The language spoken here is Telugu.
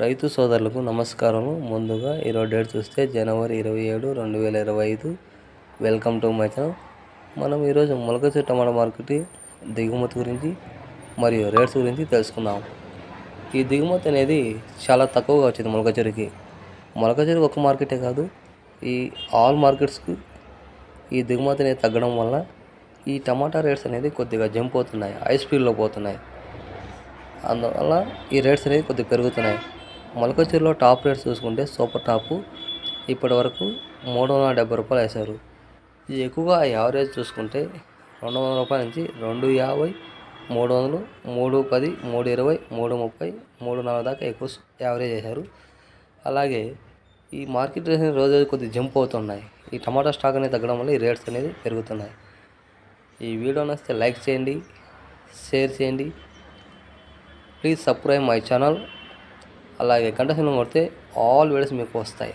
రైతు సోదరులకు నమస్కారం ముందుగా ఈరోజు డేట్ చూస్తే జనవరి ఇరవై ఏడు రెండు వేల ఇరవై ఐదు. Welcome to my channel. మనం ఈరోజు మొలకచు టమాటా మార్కెట్ దిగుమతి గురించి మరియు రేట్స్ గురించి తెలుసుకుందాం. ఈ దిగుమతి అనేది చాలా తక్కువగా వచ్చింది మొలకచూరుకి మొలకచూరు ఒక మార్కెటే కాదు ఈ ఆల్ మార్కెట్స్కి ఈ దిగుమతి అనేది తగ్గడం వల్ల ఈ టమాటా రేట్స్ అనేది కొద్దిగా జంప్ అవుతున్నాయి హై స్పీడ్లో పోతున్నాయి. అందువల్ల ఈ రేట్స్ అనేది కొద్దిగా పెరుగుతున్నాయి. మొలకచూరులో టాప్ రేట్స్ చూసుకుంటే సూపర్ టాపు ఇప్పటి వరకు మూడు వందల డెబ్బై రూపాయలు వేశారు. ఇది ఎక్కువగా యావరేజ్ చూసుకుంటే రెండు వందల రూపాయల నుంచి రెండు యాభై మూడు వందలు మూడు పది మూడు ఇరవై మూడు ముప్పై మూడు నలభై దాకా ఎక్కువ యావరేజ్ వేశారు. అలాగే ఈ మార్కెట్ రేట్స్ రోజు రోజు కొద్దిగా జంప్ అవుతున్నాయి. ఈ టమాటా స్టాక్ అనేది తగ్గడం వల్ల ఈ రేట్స్ అనేది పెరుగుతున్నాయి. ఈ వీడియో నచ్చితే లైక్ చేయండి షేర్ చేయండి. Please subscribe my channel. అలాగే గంట సింహం కొడితే ఆల్ వీడియోస్ మీకు వస్తాయి.